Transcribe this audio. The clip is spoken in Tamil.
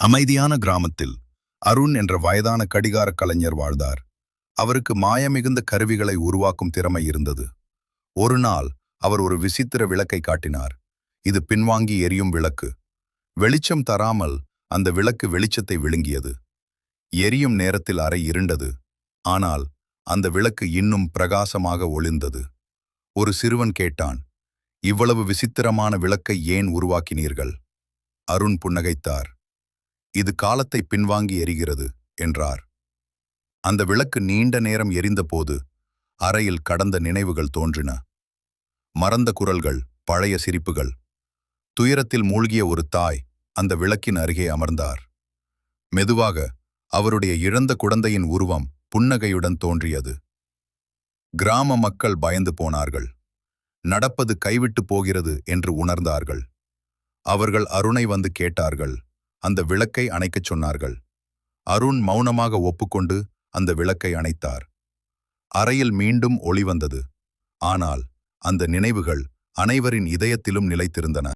அமைதியான கிராமத்தில் அருண் என்ற வயதான கடிகார கலைஞர் வாழ்ந்தார். அவருக்கு மாயமிகுந்த கருவிகளை உருவாக்கும் திறமை இருந்தது. ஒரு நாள் அவர் ஒரு விசித்திர விளக்கை காட்டினார். இது பின்வாங்கி எரியும் விளக்கு. வெளிச்சம் தராமல் அந்த விளக்கு வெளிச்சத்தை விழுங்கியது. எரியும் நேரத்தில் அறை இருண்டது. ஆனால் அந்த விளக்கு இன்னும் பிரகாசமாக ஒளிந்தது ஒரு சிறுவன் கேட்டான் இவ்வளவு விசித்திரமான விளக்கை ஏன் உருவாக்கினீர்கள்? அருண் புன்னகைத்தார் இது காலத்தை பின்வாங்கி எரிகிறது என்றார். அந்த விளக்கு நீண்ட நேரம் எரிந்தபோது அறையில் கடந்த நினைவுகள் தோன்றின. மறந்த குரல்கள் பழைய சிரிப்புகள். துயரத்தில் மூழ்கிய ஒரு தாய் அந்த விளக்கின் அருகே அமர்ந்தார். மெதுவாக அவருடைய இழந்த குழந்தையின் உருவம் புன்னகையுடன் தோன்றியது. கிராம மக்கள் பயந்து போனார்கள். நடப்பது கைவிட்டு போகிறது என்று உணர்ந்தார்கள். அவர்கள் அருணை வந்து கேட்டார்கள். அந்த விளக்கை அணைக்கச் சொன்னார்கள். அருண் மௌனமாக ஒப்புக்கொண்டு அந்த விளக்கை அணைத்தார். அறையில் மீண்டும் ஒளி வந்தது. ஆனால் அந்த நினைவுகள் அனைவரின் இதயத்திலும் நிலைத்திருந்தன.